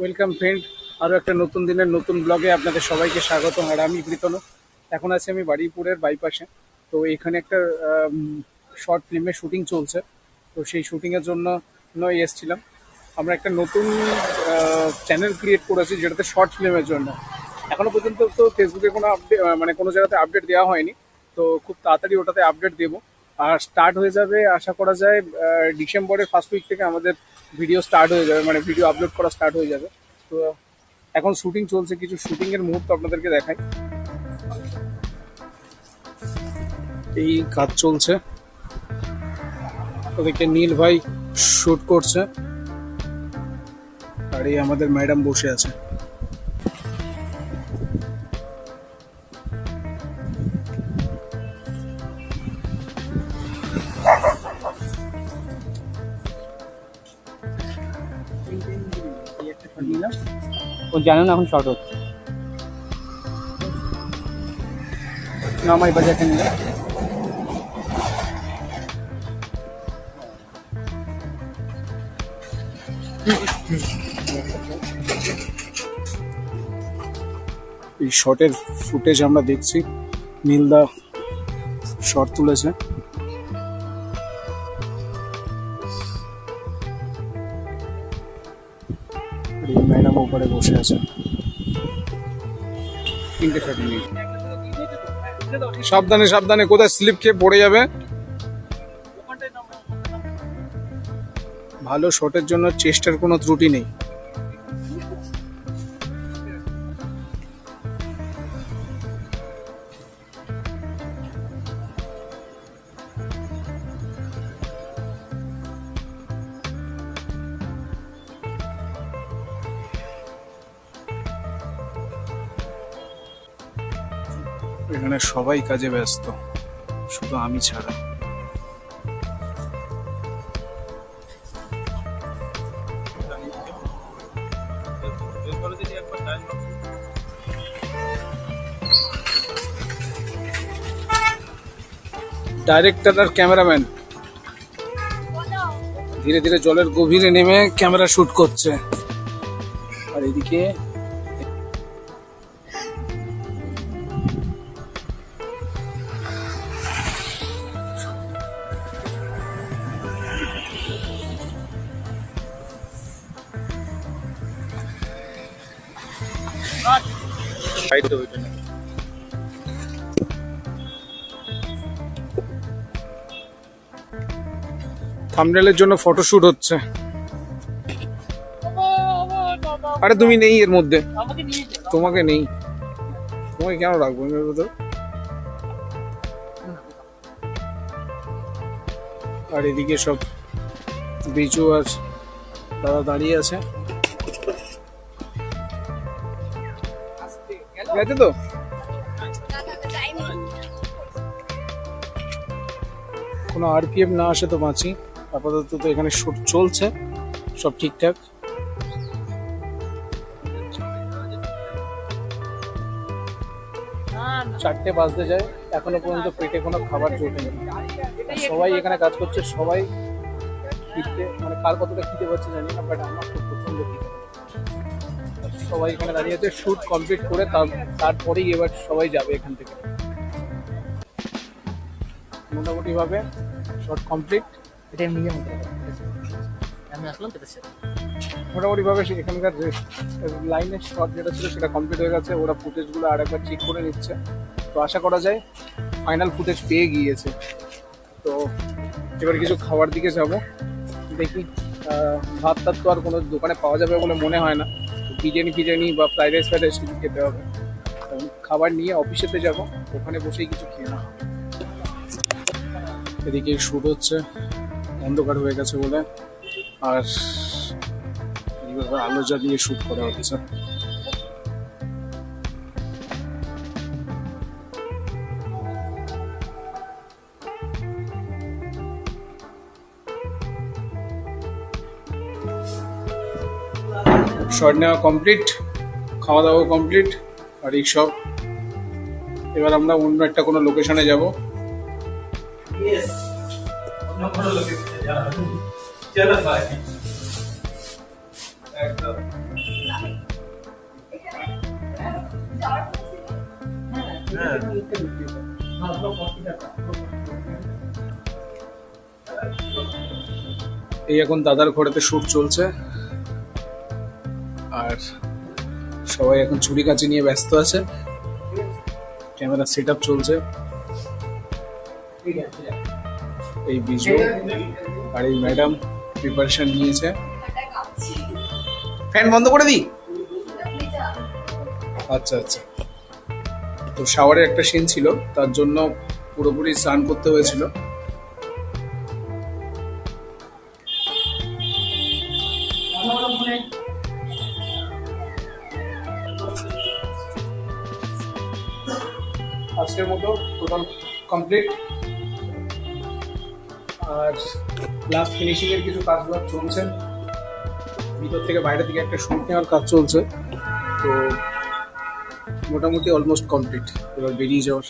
Welcome friend আরও একটা নতুন দিনের নতুন ব্লগে আপনাদের সবাইকে স্বাগত আর আমি প্রীতন এখন আছি আমি বাড়িপুরের বাইপাসে তো এখানে একটা শর্ট ফিল্মের শুটিং চলছে। তো সেই শুটিংয়ের জন্য নয় এসেছিলাম। আমরা একটা নতুন চ্যানেল ক্রিয়েট করেছি যেটাতে শর্ট ফিল্মের জন্য। এখনও পর্যন্ত তো ফেসবুকে কোনো আপডেট মানে কোনো জায়গাতে আপডেট দেওয়া হয়নি। তো খুব তাড়াতাড়ি ওটাতে আপডেট দেবো। আর স্টার্ট হয়ে যাবে, আশা করা যায় ডিসেম্বরের ফার্স্ট উইক থেকে আমাদের ভিডিও স্টার্ট হয়ে যাবে মানে ভিডিও আপলোড করা স্টার্ট হয়ে যাবে। তো, এখন শুটিং চলছে, কিছু শুটিং এর মুহূর্ত আপনাদেরকে দেখাই। এই কাজ চলছে। ওদেরকে নীল ভাই শুট করছে। আর এই আমাদের ম্যাডাম বসে আছে। ও জানে না এখন শর্ট হচ্ছে। নামাই বাজাতে নিয়ে এই শটের ফুটেজ আমরা দেখছি। নীলদা শট তুলেছে। আর ম্যাডাম উপরে বসে আছেন সাবধানে সাবধানে, কোথায় স্লিপ খেয়ে পড়ে যাবে? ভালো শটের জন্য চেষ্টার কোনো ত্রুটি নেই। এখানে সবাই কাজে ব্যস্ত, শুধু আমি ছাড়া। ডাইরেক্টর আর ক্যামেরাম্যান ধীরে ধীরে জলের গভীরে নেমে ক্যামেরা শুট করছে। আর এদিকে থামনেলের জন্য ফটোশুট হচ্ছে। আরে তুমি নেই এর মধ্যে। তোমাকে নেই। তোমাকে কেন রাখব আমি এর ভেতর? আর এদিকে সব বিজু আর দাদা দাঁড়িয়ে আছে। গেছে তো? কোনো আর আরপিএফ না আসে তো বাঁচি। আপাতত তো এখানে শুট চলছে, সব ঠিকঠাক। চারটে বাজতে যায়, এখনও পর্যন্ত পেটে কোনো খাবার আর সবাই এখানে কাজ করছে, সবাই খিদে মানে কার কতটা খিদে পাচ্ছে জানি না বাট আমার সবাই এখানে দাঁড়িয়ে আছে শুট কমপ্লিট করে তার- তারপরেই এবার সবাই যাবে এখান থেকে। মোটামুটি ভাবে শর্ট কমপ্লিট এটা যেমন আমি আসলাম তো সে মোটামুটি ভাবে এখানকার লাইনের শর্ট যেটা ছিল সেটা কমপ্লিট হয়ে গেছে। ওরা ফুটেজগুলো আর একবার চেক করে নিচ্ছে। তো আশা করা যায় ফাইনাল ফুটেজ পেয়ে গিয়েছে। তো এবার কিছু খাওয়ার দিকে যাব। দেখি ভাত টাত তো আর কোনো দোকানে পাওয়া যাবে বলে মনে হয় না। বিরিয়ানি ফিরিয়ানি বা ফ্রাইড রাইস ফ্রাইড রাইস কিছু খেতে হবে। খাবার নিয়ে অফিসেতে যাব, ওখানে বসেই কিছু খেয়ে না এদিকে শুট হচ্ছে, অন্ধকার হয়ে গেছে বলে। আর আলো জ্বালিয়ে শুট করা হচ্ছে। শর্ট নেওয়া কমপ্লিট খাওয়া দাওয়া কমপ্লিট আর এই সব। এবার আমরা অন্য একটা কোনো লোকেশনে যাব। এই এখন দাদার ঘরেতে শ্যুট চলছে। আর সবাই এখন ছুরি কাচি নিয়ে ব্যস্ত আছে। ক্যামেরা সেট আপ চলছে। এই বিজু আর এই ম্যাডাম প্রিপারেশন নিয়েছে। ফ্যান বন্ধ করে দিই? আচ্ছা আচ্ছা। তো শাওয়ারে একটা সিন ছিল তার জন্য পুরোপুরি স্নান করতে হয়েছিল। আজকের মতো টোটাল কমপ্লিট আর লাস্ট ফিনিশিংয়ের কিছু কাজগুলো চলছে। ভিতর থেকে বাইরে থেকে একটা শুট নেওয়ার কাজ চলছে। তো মোটামুটি অলমোস্ট কমপ্লিট এবার বেরিয়ে যাওয়ার।